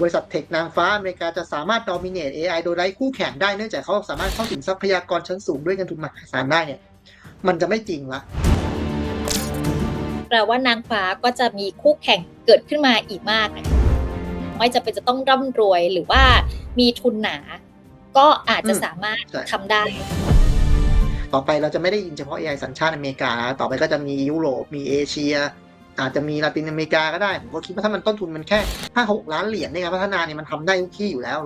บริษัทเทคนางฟ้าอเมริกาจะสามารถ dominate AI โดยไร้คู่แข่งได้เนื่องจากเขาสามารถเข้าถึงทรัพยากรชั้นสูงด้วยเงินทุนมหาศาลได้เนี่ยมันจะไม่จริงละแปลว่านางฟ้าก็จะมีคู่แข่งเกิดขึ้นมาอีกมากนะคะไม่จำเป็นจะต้องร่ำรวยหรือว่ามีทุนหนา ก็อาจจะอืมสามารถใช่ทำได้ ต่อไปเราจะไม่ได้ยินเฉพาะ AI สัญชาติอเมริกา ต่อไปก็จะมียุโรปมีเอเชีย อาจจะมีลาตินอเมริกาก็ได้ผมก็คิดว่าถ้ามันต้นทุนมันแค่ห้าหกล้านเหรียญในการพัฒนาเนี่ยมันทำได้ทุกที่อยู่แล้ว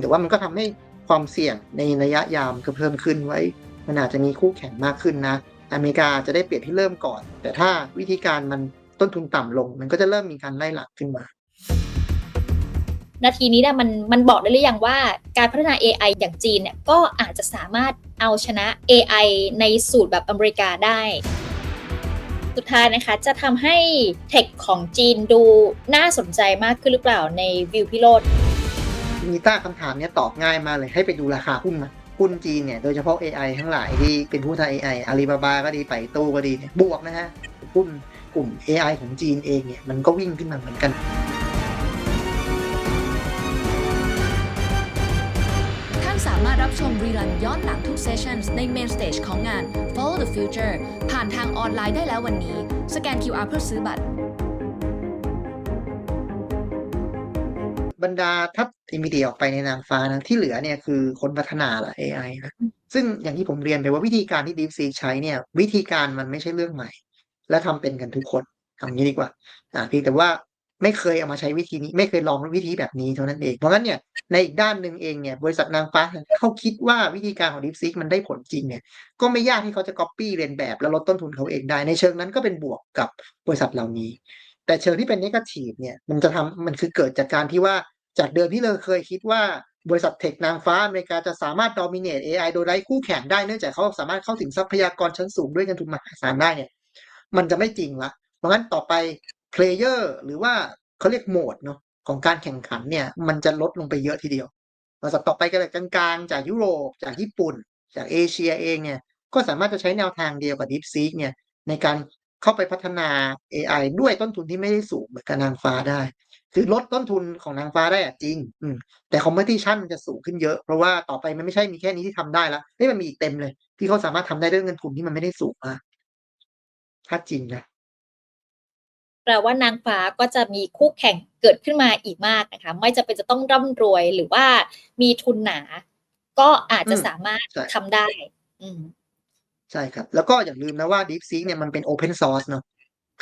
แต่ว่ามันก็ทำให้ความเสี่ยงในระยะยาวมันก็เพิ่มขึ้นไว้ มันอาจจะมีคู่แข่งมากขึ้นนะ อเมริกาจะได้เปรียบที่เริ่มก่อน แต่ถ้าวิธีการมันต้นทุนต่ำลง มันก็จะเริ่มมีการไล่หลังขึ้นมา นาทีนี้เนี่ยมันมันบอกได้หรือยังว่าการพัฒนา AI อย่างจีนเนี่ยก็อาจจะสามารถเอาชนะ AI ในสูตรแบบอเมริกาได้ สุดท้ายนะคะจะทำให้เทคของจีนดูน่าสนใจมากขึ้นหรือเปล่าในวิวพิโรธมีต้าคำถามเนี้ยตอบง่ายมากเลยให้ไปดูราคาหุ้นมาหุ้นจีนเนี่ยโดยเฉพาะ AI ทั้งหลายที่เป็นผู้ทาง AI อาลีบาบาก็ดีไปตู้ก็ดีบวกนะฮะหุ้นกลุ่ม AI ของจีนเองเนี่ยมันก็วิ่งขึ้นมาเหมือนกัน ชมรีลันย้อนหลังทุกเซสชั่นใน Main Stage ของงาน Follow the Future ผ่านทางออนไลน์ได้แล้ววันนี้ สแกน QR เพื่อซื้อบัตร บรรดาทัพอิมิเดียออกไปในนางฟ้านะ ที่เหลือเนี่ยคือคนพัฒนาละ AI นะซึ่งอย่างที่ผมเรียนไปว่าวิธีการที่ DeepSeek ใช้เนี่ย วิธีการมันไม่ใช่เรื่องใหม่ และทำเป็นกันทุกคนทำงี้ดีกว่าอ่าเพียงแต่ว่า ไม่เคยเอามาใช้วิธีนี้ ไม่เคยลองวิธีแบบนี้เท่านั้นเอง เพราะงั้นเนี่ยในอีกด้านหนึ่งเองเนี่ยบริษัทนางฟ้าเขาคิดว่าวิธีการของ DeepSeek มันได้ผลจริงเนี่ยก็ไม่ยากที่เขาจะ copy เรียนแบบแล้วลดต้นทุนเขาเองได้ ในเชิงนั้นก็เป็นบวกกับบริษัทเหล่านี้ แต่เชิงที่เป็น negative เนี่ยมันจะทำมันคือเกิดจากการที่ว่าจากเดิมที่เราเคยคิดว่าบริษัทเทคนางฟ้าอเมริกาจะสามารถ dominate AI โดยไร้คู่แข่งได้เนื่องจากเขาสามารถเข้าถึงทรัพยากรชั้นสูงด้วยเงินทุนมหาศาลได้เนี่ยมันจะไม่จริงละเพราะงั้นต่อไป player หรือว่าเขาเรียกโหมดเนาะของการแข่งขันเนี่ยมันจะลดลงไปเยอะทีเดียวบริษัทต่อไปก็เลยกลางๆ จากยุโรป จากญี่ปุ่น จากเอเชียเองเนี่ยก็สามารถจะใช้แนวทางเดียวกับ DeepSeek เนี่ยในการเข้าไปพัฒนา AI ด้วยต้นทุนที่ไม่ได้สูงเหมือนกับนางฟ้าได้ คือลดต้นทุนของนางฟ้าได้อะจริง อืมแต่ competition มันจะสูงขึ้นเยอะ เพราะว่าต่อไปมันไม่ใช่มีแค่นี้ที่ทำได้แล้วเฮ้ยมันมีอีกเต็มเลย ที่เขาสามารถทำได้ด้วยเงินทุนที่มันไม่ได้สูงมากถ้าจริงนะ แปลว่านางฟ้าก็จะมีคู่แข่งเกิดขึ้นมาอีกมากนะคะ ไม่จำเป็นจะต้องร่ำรวยหรือว่ามีทุนหนา ก็อาจจะอืมสามารถใช่ทำได้ อืมใช่ครับ แล้วก็อย่าลืมนะว่า DeepSeek เนี่ยมันเป็น Open Source เนอะ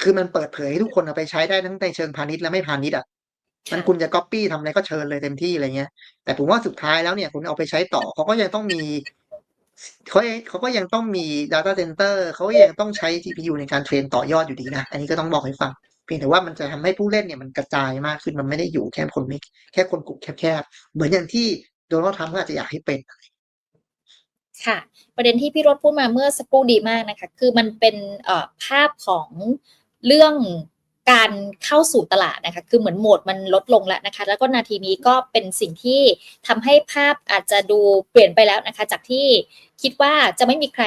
คือมันเปิดเผยให้ทุกคนเอาไปใช้ได้ทั้งในเชิงพาณิชย์และไม่พาณิชย์อะมันคุณจะ copy ทำอะไรก็เชิญเลยเต็มที่อะไรเงี้ย แต่ผมว่าสุดท้ายแล้วเนี่ยคุณเอาไปใช้ต่อเขาก็ยังต้องมีเขาเขาก็ยังต้องมี data center เขาก็ยังต้องใช้ GPU ในการเทรนต่อยอดอยู่ดีนะ อันนี้ก็ต้องบอกให้ฟัง เพียงแต่ว่ามันจะทำให้ผู้เล่นเนี่ยมันกระจายมากขึ้นมันไม่ได้อยู่แค่คนไม่แค่คนกลุ่มแคบๆเหมือนอย่างที่โดนัลด์ทรัมป์ก็อาจจะอยากให้เป็นค่ะ ประเด็นที่พี่รถพูดมาเมื่อสักครู่ดีมากนะคะ คือมันเป็นภาพของเรื่องการเข้าสู่ตลาดนะคะ คือเหมือนโหมดมันลดลงแล้วนะคะ แล้วก็นาทีนี้ก็เป็นสิ่งที่ทำให้ภาพอาจจะดูเปลี่ยนไปแล้วนะคะ จากที่คิดว่าจะไม่มีใคร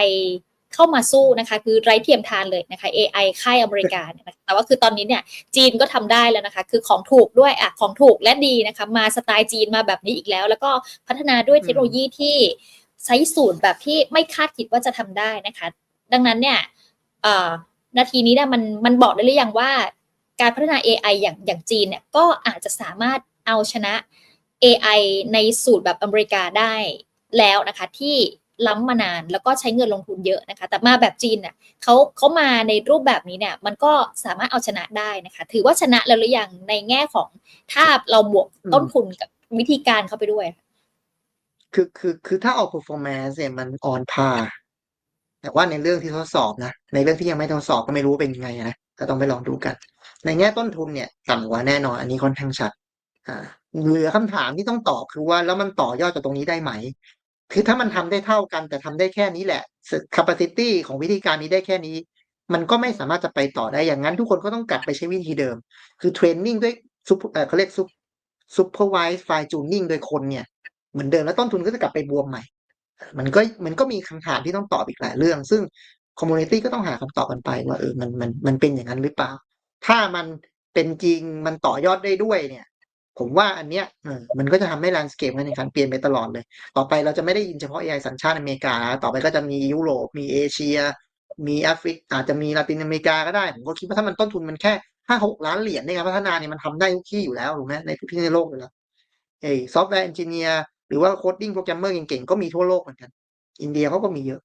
เข้ามาสู้นะคะคือไร้เทียมทานเลยนะคะ AI ค่ายอเมริกาเนี่ยนะคะแต่ว่าคือตอนนี้เนี่ยจีนก็ทำได้แล้วนะคะ คือของถูกด้วยอะของถูกและดีนะคะมาสไตล์จีนมาแบบนี้อีกแล้ว แล้วก็พัฒนาด้วยเทคโนโลยีที่ใช้สูตรแบบที่ไม่คาดคิดว่าจะทำได้นะคะ ดังนั้นเนี่ยเอ่อนาทีนี้เนี่ยมันมันบอกได้หรือยังว่า การพัฒนา AI อย่างอย่างจีนเนี่ยก็อาจจะสามารถเอาชนะ AI ในสูตรแบบอเมริกาได้แล้วนะคะที่ ล้ำมานาน แล้วก็ใช้เงินลงทุนเยอะนะคะ แต่มาแบบจีนเนี่ยเขาเขามาในรูปแบบนี้เนี่ย มันก็สามารถเอาชนะได้นะคะ ถือว่าชนะแล้วหรือยังในแง่ของถ้าเราบวกต้นทุนกับวิธีการเข้าไปด้วย คือคือคือถ้าเอา performance เนี่ยมัน on par แต่ว่าในเรื่องที่ทดสอบนะ ในเรื่องที่ยังไม่ทดสอบก็ไม่รู้ว่าเป็นยังไงนะก็ต้องไปลองดูกัน ในแง่ต้นทุนเนี่ยต่ำกว่าแน่นอน อันนี้ค่อนข้างชัด อ่าเหลือคำถามที่ต้องตอบคือว่าแล้วมันต่อยอดจากตรงนี้ได้ไหม คือถ้ามันทำได้เท่ากัน แต่ทำได้แค่นี้แหละ capacity ของวิธีการนี้ได้แค่นี้ มันก็ไม่สามารถจะไปต่อได้อย่างนั้น ทุกคนก็ต้องกลับไปใช้วิธีเดิม คือเทรนนิ่งด้วยซุปเออเขาเรียกซุป supervised fine tuning โดยคนเนี่ยเหมือนเดิมแล้วต้นทุนก็จะกลับไปบวมใหม่ มันก็มันก็มีคำถามที่ต้องตอบอีกหลายเรื่อง ซึ่งคอมมูนิตี้ก็ต้องหาคำตอบกันไปว่าเออมันมันมันเป็นอย่างนั้นหรือเปล่า ถ้ามันเป็นจริงมันต่อยอดได้ด้วยเนี่ย ผมว่าอันเนี้ยเออมันก็จะทำให้ landscape การแข่งขันเปลี่ยนไปตลอดเลย ต่อไปเราจะไม่ได้ยินเฉพาะ AI สัญชาติอเมริกา ต่อไปก็จะมียุโรป มีเอเชีย มีแอฟริกอาจจะมีลาตินอเมริกาก็ได้ ผมก็คิดว่าถ้ามันต้นทุนมันแค่ห้าหกล้านเหรียญในการพัฒนาเนี่ยมันทำได้ทุกที่อยู่แล้วถูกไหมในทุกที่ในโลกอยู่แล้วเอ้ซอฟต์แวร์เอนจิเนียร์หรือว่าโคดดิ้งโปรแกรมเมอร์เก่งๆ ก็มีทั่วโลกเหมือนกัน อินเดียเขาก็มีเยอะ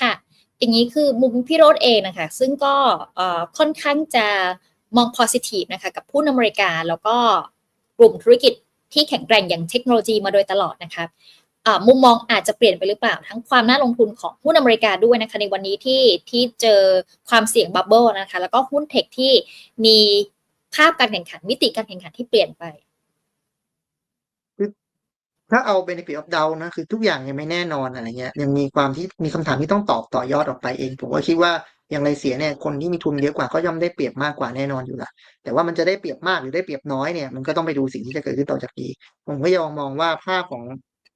ค่ะอย่างนี้คือมุมพี่โรดเองนะคะ ซึ่งก็เอ่อค่อนข้างจะ มอง positive นะคะกับผู้นำบริกา แล้วก็กลุ่มธุรกิจที่แข็งแกร่งอย่างเทคโนโลยีมาโดยตลอดนะคะมุมมองอาจจะเปลี่ยนไปหรือเปล่า ทั้งความน่าลงทุนของผู้นำบริกาด้วยนะคะในวันนี้ที่ที่เจอความเสี่ยงบับเบิลนะคะแล้วก็หุ้นเทคที่มีภาพการแข่งขันมิติการแข่งขันที่เปลี่ยนไปถ้าเอา benefit of doubt นะคือทุกอย่างยังไม่แน่นอนอะไรเงี้ยยังมีความที่มีคำถามที่ต้องตอบต่อยอดออกไปเอง ผมก็คิดว่า อย่างไรเสียเนี่ยคนที่มีทุนเยอะกว่าก็ย่อมได้เปรียบมากกว่าแน่นอนอยู่ละแต่ว่ามันจะได้เปรียบมากหรือได้เปรียบน้อยเนี่ยมันก็ต้องไปดูสิ่งที่จะเกิดขึ้นต่อจากนี้ ผมก็ยังมองว่าภาพของ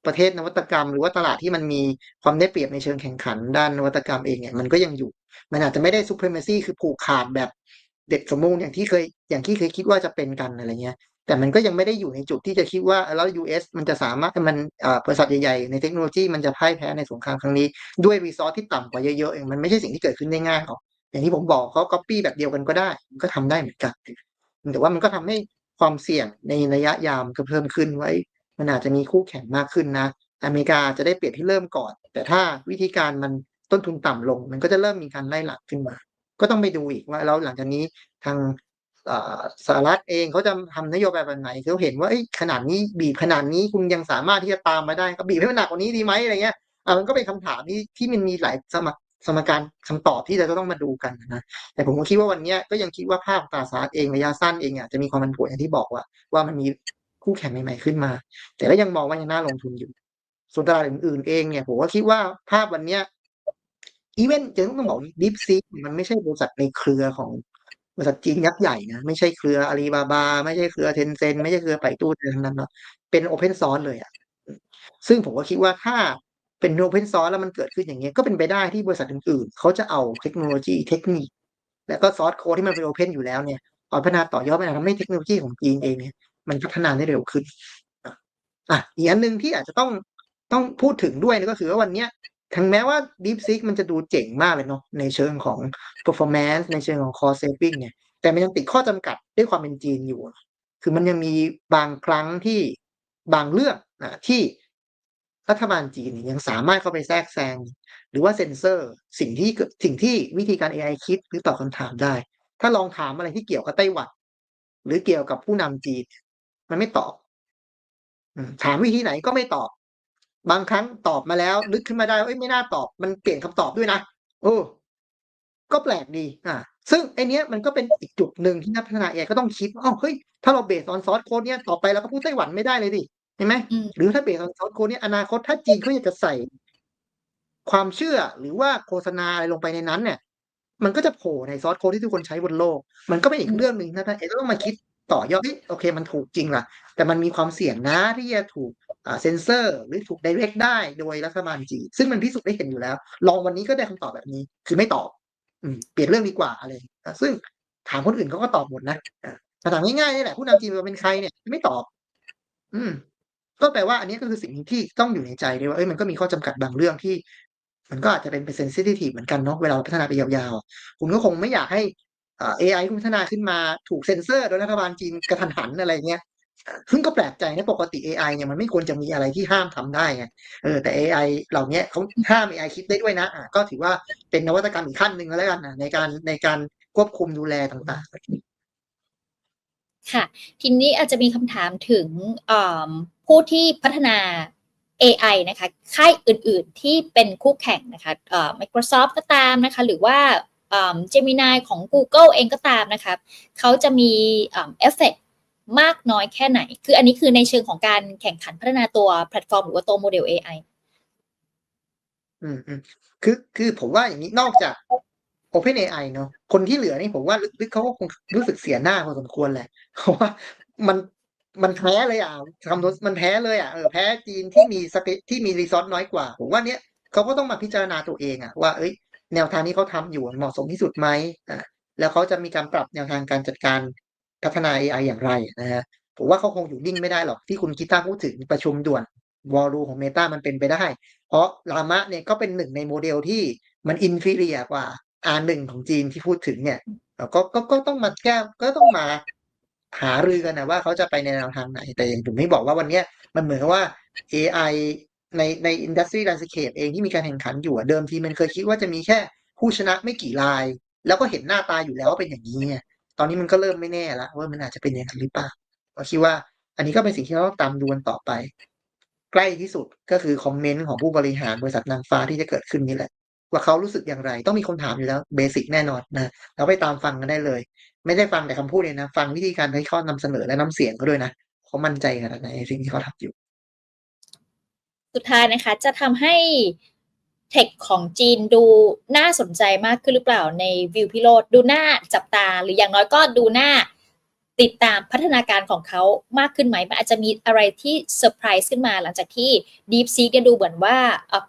ประเทศนวัตกรรม หรือว่าตลาดที่มันมีความได้เปรียบในเชิงแข่งขันด้านนวัตกรรมเองเนี่ยมันก็ยังอยู่ มันอาจจะไม่ได้ supremacy คือผูกขาดแบบเด็ดสมมูลอย่างที่เคยอย่างที่เคยคิดว่าจะเป็นกันอะไรเงี้ย แต่มันก็ยังไม่ได้อยู่ในจุดที่จะคิดว่าแล้ว US มันจะสามารถมันอ่อบริษัทใหญ่ๆในเทคโนโลยีมันจะพ่ายแพ้ในสงครามครั้งนี้ด้วยรีซอสที่ต่ำกว่าเยอะๆเองมันไม่ใช่สิ่งที่เกิดขึ้นได้ง่ายหรอกอย่างที่ผมบอกเขาก๊อปปี้แบบเดียวกันก็ได้ มันก็ทำได้เหมือนกันแต่ว่ามันก็ทำให้ความเสี่ยงในระยะยาวก็เพิ่มขึ้นไว้ มันอาจจะมีคู่แข่งมากขึ้นนะ อเมริกาจะได้เปรียบที่เริ่มก่อน แต่ถ้าวิธีการมันต้นทุนต่ำลง มันก็จะเริ่มมีการไล่หลังขึ้นมา ก็ต้องไปดูอีกว่าแล้วหลังจากนี้ทาง สหรัฐเองเขาจะทำนโยบายแบบไหนเขาเห็นว่าขนาดนี้บีบขนาดนี้คุณยังสามารถที่จะตามมาได้ก็บีบให้มันหนักกว่านี้ดีไหมอะไรเงี้ยอะมันก็เป็นคำถามที่ที่มันมีหลายสมกสมการคำตอบที่เราจะต้องมาดูกันนะแต่ผมก็คิดว่าวันนี้ก็ยังคิดว่าภาพตาสหรัฐเองระยะสั้นเองอะจะมีความผันผวนอย่างที่บอกว่า ว่ามันมีคู่แข่งใหม่ๆขึ้นมา แต่ก็ยังมองว่ายังน่าลงทุนอยู่ ส่วนตลาดอื่นๆเองเนี่ยผมก็คิดว่าภาพวันเนี้ยอีเวนต์จะต้องบอกดิฟซีมันไม่ใช่บริษัทในเครือของ บริษัทจีนยักษ์ใหญ่นะ ไม่ใช่เครืออาลีบาบา ไม่ใช่เครือเทนเซ็นไม่ใช่เครือไปตู้อะไรทั้งนั้นเนาะเป็นโอเพนซอร์สเลยอะซึ่งผมก็คิดว่าถ้าเป็นโอเพนซอร์สแล้วมันเกิดขึ้นอย่างเงี้ยก็เป็นไปได้ที่บริษัทอื่นๆ เขาจะเอาเทคโนโลยีเทคนิค แล้วก็ซอสโค้ดที่มันเป็นโอเพนอยู่แล้วเนี่ยเอาพัฒนาต่อยอดไปทำให้เทคโนโลยีของจีนเองเนี่ยมันพัฒนาได้เร็วขึ้นอะอีกอันหนึ่งที่อาจจะต้องต้องพูดถึงด้วยก็คือว่าวันเนี้ย ถึงแม้ว่า DeepSeek มันจะดูเจ๋งมากเลยเนาะในเชิงของ performance ในเชิงของ cost saving เนี่ย แต่มันยังติดข้อจำกัดด้วยความเป็นจีนอยู่ คือมันยังมีบางครั้งที่บางเรื่องนะที่รัฐบาลจีนยังสามารถเข้าไปแทรกแซง หรือว่าเซ็นเซอร์สิ่งที่สิ่งที่วิธีการ AI คิดหรือตอบคำถามได้ ถ้าลองถามอะไรที่เกี่ยวกับไต้หวันหรือเกี่ยวกับผู้นำจีน มันไม่ตอบถามวิธีไหนก็ไม่ตอบ บางครั้งตอบมาแล้ว นึกขึ้นมาได้ว่าเอ้ยไม่น่าตอบ มันเปลี่ยนคำตอบด้วยนะโอ้ก็แปลกดีอ่าซึ่งไอเนี้ยมันก็เป็นอีกจุดหนึ่งที่นักพัฒนา AI ก็ต้องคิดว่าอ้าวเฮ้ยถ้าเราเบสออนซอสโค้ดเนี้ยต่อไปเราก็พูดไต้หวันไม่ได้เลยดิเห็นไหมอืมหรือถ้าเบสออนซอสโค้ดเนี้ยอนาคตถ้าจีนเขาอยากจะใส่ ความเชื่อหรือว่าโฆษณาอะไรลงไปในนั้นเนี่ย มันก็จะโผล่ในซอสโค้ดที่ทุกคนใช้บนโลก มันก็เป็นอีกเรื่องหนึ่งนะท่านเอต้องมาคิดต่อยอดเอ้ยโอเค มันถูกจริงล่ะ แต่มันมีความเสี่ยงนะที่จะถูกอ่า เซนเซอร์หรือถูก direct ได้โดยรัฐบาลจีนซึ่งมันพิสูจน์ได้เห็นอยู่แล้ว ลองวันนี้ก็ได้คำตอบแบบนี้ คือไม่ตอบ อืมเปลี่ยนเรื่องดีกว่าอะไรซึ่งถามคนอื่นเขาก็ตอบหมดนะอะแต่ถามง่ายๆนี่แหละผู้นำจีนเป็นใครเนี่ยไม่ตอบ อืม ก็แปลว่าอันนี้ก็คือสิ่งที่ต้องอยู่ในใจด้วยว่าเอ้ยมันก็มีข้อจำกัดบางเรื่องที่ มันก็อาจจะเป็นเป็นเซนซิทีฟเหมือนกันเนาะเวลาพัฒนาไปยาวๆคุณก็คงไม่อยากให้อ่า AI พัฒนาขึ้นมาถูกเซ็นเซอร์โดยรัฐบาลจีนกระทันหันอะไรเงี้ย ซึ่งก็แปลกใจนะปกติ AI เนี่ยมันไม่ควรจะมีอะไรที่ห้ามทำได้ไงเออแต่ AI เหล่านี้เขาห้าม AI คิดได้ด้วยนะอะก็ถือว่าเป็นนวัตกรรมอีกขั้นหนึ่งแล้วกันนะในการในการควบคุมดูแลต่างๆ ค่ะทีนี้อาจจะมีคำถามถึงผู้ที่พัฒนา AI นะคะค่ายอื่นๆที่เป็นคู่แข่งนะคะเอ่อ Microsoft ก็ตามนะคะ หรือว่าเอ่อ Gemini ของ Google เองก็ตามนะคะเขาจะมีเอ่อเอฟเฟก มากน้อยแค่ไหน คืออันนี้คือในเชิงของการแข่งขันพัฒนาตัวแพลตฟอร์มหรือว่าตัวโมเดล AI อืมอืมคือคือผมว่าอย่างนี้นอกจาก OpenAI เนาะคนที่เหลือนี่ผมว่าลึกเขาก็คงรู้สึกเสียหน้าพอสมควรแหละเพราะว่ามันมันแพ้เลยอะทำโดนมันแพ้เลยอะเออแพ้จีนที่มีสเปที่มีรีซอสน้อยกว่า ผมว่าเนี้ยเขาก็ต้องมาพิจารณาตัวเองอะว่าเอ้ยแนวทางที่เขาทำอยู่เหมาะสมที่สุดไหมอ่าแล้วเขาจะมีการปรับแนวทางการจัดการ พัฒนา AI อย่างไรนะฮะผมว่าเขาคงอยู่นิ่งไม่ได้หรอกที่คุณกีตาพูดถึงประชุมด่วนวอลลุ่ของ Meta มันเป็นไปได้ เพราะลามะเนี่ยก็เป็นหนึ่งในโมเดลที่มันอินฟิเรียกว่า R1 ของจีนที่พูดถึงเนี่ยก็ก็ก็ต้องมาแก้ก็ต้องมาหารือกันนะว่าเขาจะไปในแนวทางไหน แต่อย่างผมไม่บอกว่าวันนี้มันเหมือนว่า AI ในในอินดัสทรี a ล d s c a p e เองที่มีการแข่งขันอยู่เดิมทีมันเคยคิดว่าจะมีแค่ผู้ชนะไม่กี่ราย แล้วก็เห็นหน้าตาอยู่แล้วว่าเป็นอย่างนี้ไง ตอนนี้มันก็เริ่มไม่แน่ละว่ามันอาจจะเป็นอย่างนั้นหรือเปล่าก็คิดว่า อันนี้ก็เป็นสิ่งที่เราต้องตามดูกันต่อไป ใกล้ที่สุดก็คือคอมเมนต์ของผู้บริหารบริษัทนางฟ้าที่จะเกิดขึ้นนี่แหละ ว่าเขารู้สึกอย่างไร ต้องมีคนถามอยู่แล้วเบสิกแน่นอนนะเราไปตามฟังกันได้เลย ไม่ได้ฟังแต่คำพูดเลยนะ ฟังวิธีการที่เขานำเสนอและน้ำเสียงเขาด้วยนะเขามั่นใจขนาดไหนในสิ่งที่เขาทำอยู่ สุดท้ายนะคะ จะทำให้ เทคของจีนดูน่าสนใจมากขึ้นหรือเปล่าในวิวพิโรดดูหน่าจับตาหรืออย่างน้อยก็ดูหน่าติดตามพัฒนาการของเขามากขึ้นไหมมันอาจจะมีอะไรที่เซอร์ไพรส์ขึ้นมาหลังจากที่ Deep s e เนี่ยดูเหมือนว่า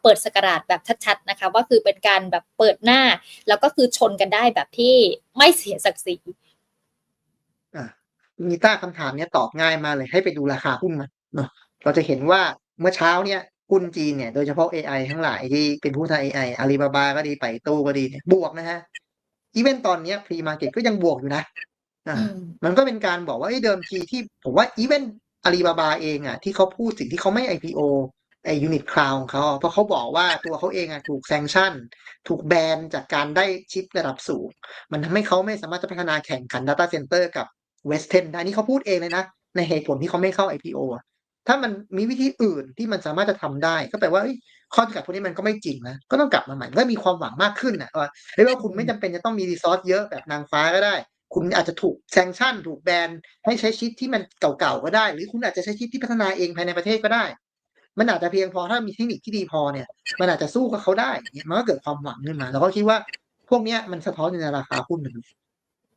เปิดสกราดแบบชัดๆนะคะ ว่าคือเป็นการแบบเปิดหน้า แล้วก็คือชนกันได้แบบที่ไม่เสียศักดิ์ศรีอะนิต้าคำถามเนี้ยตอบง่ายมากเลยให้ไปดูราคาหุ้นมันเนาะเราจะเห็นว่าเมื่อเช้าเนี่ย หุ้นจีนเนี่ยโดยเฉพาะ AI ทั้งหลายที่เป็นผู้ทำ AI อาลีบาบาก็ดีไปตู้ก็ดีเนี่ยบวกนะฮะอีเวนตอนเนี้ยพรีมาเก็ตก็ยังบวกอยู่นะอ่าอืมมันก็เป็นการบอกว่าเอ้ยเดิมทีที่ผมว่าอีเวนอาลีบาบาเองอะ ที่เขาพูดสิ่งที่เขาไม่ IPO ไอยูนิตคลาวของเขาอะเพราะเขาบอกว่าตัวเขาเองอะถูกแซงชั่น ถูกแบนจากการได้ชิประดับสูง มันทำให้เขาไม่สามารถจะพัฒนาแข่งขัน Data Center กับ Western ได้นี่เขาพูดเองเลยนะ ในเหตุผลที่เขาไม่เข้า IPO อะ ถ้ามันมีวิธีอื่นที่มันสามารถจะทำได้ ก็แปลว่าเอ้ยข้อจำกัดพวกนี้มันก็ไม่จริงนะก็ต้องกลับมาใหม่ก็มีความหวังมากขึ้นนะว่าเฮ้ยว่าคุณไม่จำเป็นจะต้องมีรีซอสเยอะแบบนางฟ้าก็ได้ คุณอาจจะถูกแซงชั่น ถูกแบนให้ใช้ชิปที่มันเก่าๆก็ได้ หรือคุณอาจจะใช้ชิปที่พัฒนาเองภายในประเทศก็ได้ มันอาจจะเพียงพอถ้ามีเทคนิคที่ดีพอเนี่ย มันอาจจะสู้กับเขาได้เนี่ยมันก็เกิดความหวังขึ้นมา แล้วก็คิดว่าพวกเนี้ยมันสะท้อนในราคาหุ้น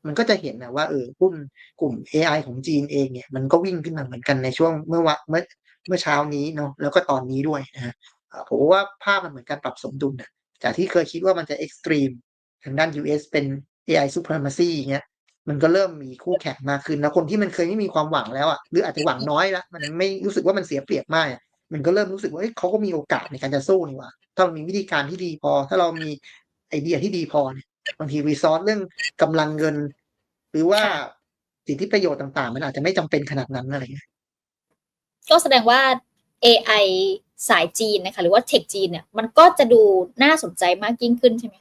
มันก็จะเห็นนะว่าเออหุ้นกลุ่ม AI ของจีนเองเนี่ยมันก็วิ่งขึ้นมาเหมือนกันในช่วงเมื่อวะเมื่อเมื่อเช้านี้เนาะแล้วก็ตอนนี้ด้วยนะฮะอ่าผมว่าภาพมันเหมือนการปรับสมดุลนะจากที่เคยคิดว่ามันจะเอ็กซ์ตรีมทางด้าน US เป็น AI supremacy อย่างเงี้ยมันก็เริ่มมีคู่แข่งมากขึ้นแล้วคนที่มันเคยไม่มีความหวังแล้วอะหรืออาจจะหวังน้อยละมันไม่รู้สึกว่ามันเสียเปรียบมากมันก็เริ่มรู้สึกว่าเเขาก็มีโอกาสในการจะสู้นี่ว่าถ้าเรามีวิธีการที่ดีพอ ถ้าเรามีไอเดียที่ดีพอเนี่ย บางทีรีซอสเรื่องกำลังเงิน หรือว่าสิทธิประโยชน์ต่างๆ มันอาจจะไม่จำเป็นขนาดนั้นอะไรเงี้ยก็แสดงว่า AI สายจีนนะคะ หรือว่าเทคจีนเนี่ย มันก็จะดูน่าสนใจมากยิ่งขึ้นใช่ไหม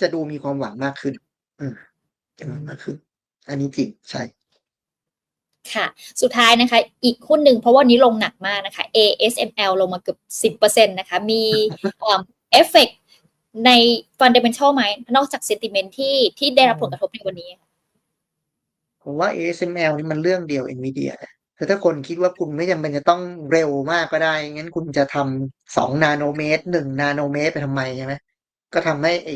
จะดูมีความหวังมากขึ้น อืมจะมีความหวังมากขึ้น อันนี้จริงใช่ค่ะ สุดท้ายนะคะ อีกหุ้นหนึ่งเพราะว่านี้ลงหนักมากนะคะ ASML ลงมาเกือบสิบเปอร์เซ็นต์นะคะ มีเอฟเฟก ใน fundamental ไหมนอกจาก sentiment ที่ที่ได้รับผลกระทบในวันนี้ ผมว่า ASML นี่มันเรื่องเดียว NVIDIA นะคือถ้าคนคิดว่าคุณไม่จำเป็นจะต้องเร็วมากก็ได้ งั้นคุณจะทำสองนาโนเมตรหนึ่งนาโนเมตรไปทำไมใช่ไหมก็ทำให้ไอ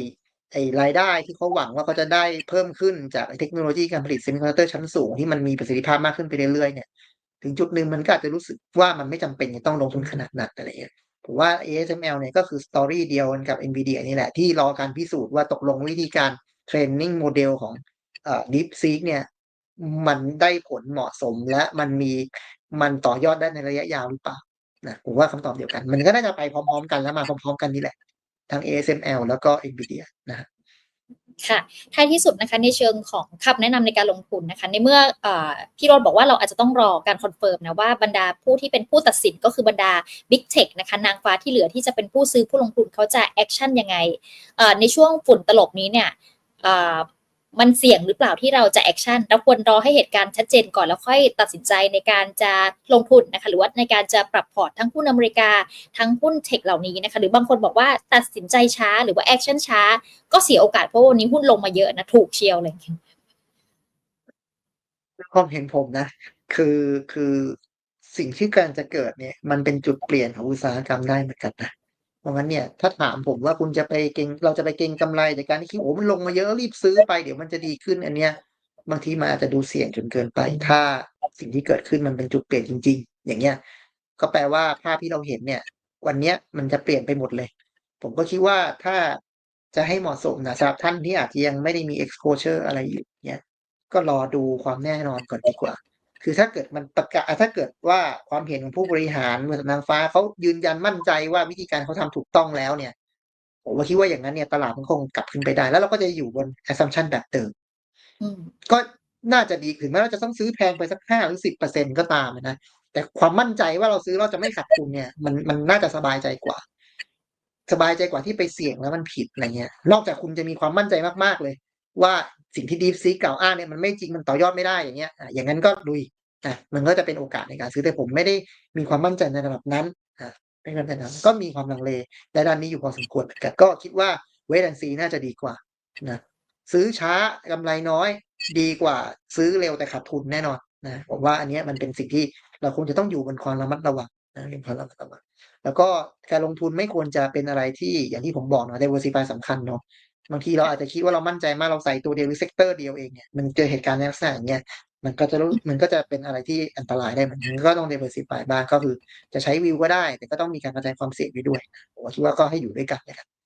ไอ้รายได้ที่เขาหวังว่าเขาจะได้เพิ่มขึ้นจากเทคโนโลยีการผลิตเซมิคอนดักเตอร์ชั้นสูงที่มันมีประสิทธิภาพมากขึ้นไปเรื่อยๆเนี่ย ถึงจุดหนึ่งมันก็อาจจะรู้สึกว่ามันไม่จำเป็นจะต้องลงทุนขนาดนั้นอะไรเงี้ย ผมว่า ASML เนี่ยก็คือสตอรี่เดียวกันกับ NVIDIA นี่แหละที่รอการพิสูจน์ว่าตกลงวิธีการเทรนนิ่งโมเดลของเอ่อ DeepSeek เนี่ย มันได้ผลเหมาะสมและมันมีมันต่อยอดได้ในระยะยาวหรือเปล่านะผมว่าคำตอบเดียวกัน มันก็น่าจะไปพร้อมๆกันแล้วมาพร้อมๆกันนี่แหละทั้ง ASML แล้วก็ NVIDIA นะฮะ ค่ะท้ายที่สุดนะคะในเชิงของคำแนะนำในการลงทุนนะคะ ในเมื่ออพี่โรนบอกว่าเราอาจจะต้องรอการคอนเฟิร์มนะว่าบรรดาผู้ที่เป็นผู้ตัดสินก็คือบรรดา Big Tech นะคะนางฟ้าที่เหลือที่จะเป็นผู้ซื้อผู้ลงทุนเขาจะแอคชั่นยังไงในช่วงฝุ่นตลบนี้เนี่ย มันเสี่ยงหรือเปล่าที่เราจะแอคชั่นเราควรรอให้เหตุการณ์ชัดเจนก่อนแล้วค่อยตัดสินใจในการจะลงทุนนะคะหรือว่าในการจะปรับพอร์ตทั้งหุ้นอเมริกา ทั้งหุ้นเทคเหล่านี้นะคะหรือบางคนบอกว่าตัดสินใจช้าหรือว่าแอคชั่นช้า ก็เสียโอกาสเพราะวันนี้หุ้นลงมาเยอะนะถูกเชียวเลยความเห็นผมนะ คือคือสิ่งที่การจะเกิดเนี่ย มันเป็นจุดเปลี่ยนของอุตสาหกรรมได้เหมือนกันนะ เพราะงั้นเนี่ย ถ้าถามผมว่าคุณจะไปเก็งเราจะไปเก็งกำไรจากการที่คิดโอ้มันลงมาเยอะรีบซื้อไปเดี๋ยวมันจะดีขึ้นอันเนี้ย บางทีมันอาจจะดูเสี่ยงจนเกินไป ถ้าสิ่งที่เกิดขึ้นมันเป็นจุดเปลี่ยนจริง ๆ อย่างเงี้ย ก็แปลว่าภาพที่เราเห็นเนี่ย วันเนี้ยมันจะเปลี่ยนไปหมดเลย ผมก็คิดว่าถ้าจะให้เหมาะสมนะสำหรับท่านที่อาจจะยังไม่ได้มี exposure อะไรอยู่เนี่ยก็รอดูความแน่นอนก่อนดีกว่า คือถ้าเกิดมันประกาศถ้าเกิดว่าความเห็นของผู้บริหารบริษัทนางฟ้าเขายืนยันมั่นใจว่าวิธีการเขาทำถูกต้องแล้วเนี่ยผมว่าคิดว่าอย่างนั้นเนี่ยตลาดมันคงกลับขึ้นไปได้ แล้วเราก็จะอยู่บน assumption แบบเดิมอืมก็น่าจะดีถึงแม้เราจะต้องซื้อแพงไปสักห้าหรือสิบเปอร์เซ็นก็ตามนะแต่ความมั่นใจว่าเราซื้อเราจะไม่ขาดทุนเนี่ย มันมันน่าจะสบายใจกว่า สบายใจกว่าที่ไปเสี่ยงแล้วมันผิดอะไรเงี้ย นอกจากคุณจะมีความมั่นใจมากๆเลย ว่า สิ่งที่ดีฟซีกล่าวอ้างเนี่ยมันไม่จริงมันต่อยอดไม่ได้อย่างเงี้ยอย่างนั้นก็ลุยอะมันก็จะเป็นโอกาสในการซื้อแต่ผมไม่ได้มีความมั่นใจในระดับนั้นอะไม่มั่นใจนั้นก็มีความลังเลในด้านนี้อยู่พอสมควรเหมือนกันก็คิดว่าเวทแอนซีน่าจะดีกว่านะซื้อช้ากำไรน้อย ดีกว่าซื้อเร็วแต่ขาดทุนแน่นอนนะผมว่าอันนี้มันเป็นสิ่งที่เราคงจะต้องอยู่บนความระมัดระวังนะเรื่องความระมัดระวังแล้วก็การลงทุนไม่ควรจะเป็นอะไรที่อย่างที่ผมบอกเนาะ diversify สำคัญเนาะ บางทีเราอาจจะคิดว่าเรามั่นใจมากเราใส่ตัวเดียวหรือเซกเตอร์เดียวเองเนี่ยมันเจอเหตุการณ์ในลักษณะอย่างเงี้ยมันก็จะรู้มันก็จะเป็นอะไรที่อันตรายได้เหมือนกันก็ต้องเดเวอร์ซิฟายบ้างก็คือจะใช้วิวก็ได้ แต่ก็ต้องมีการกระจายความเสี่ยงไปด้วยผมคิดว่าก็ให้อยู่ด้วยกันนะครับ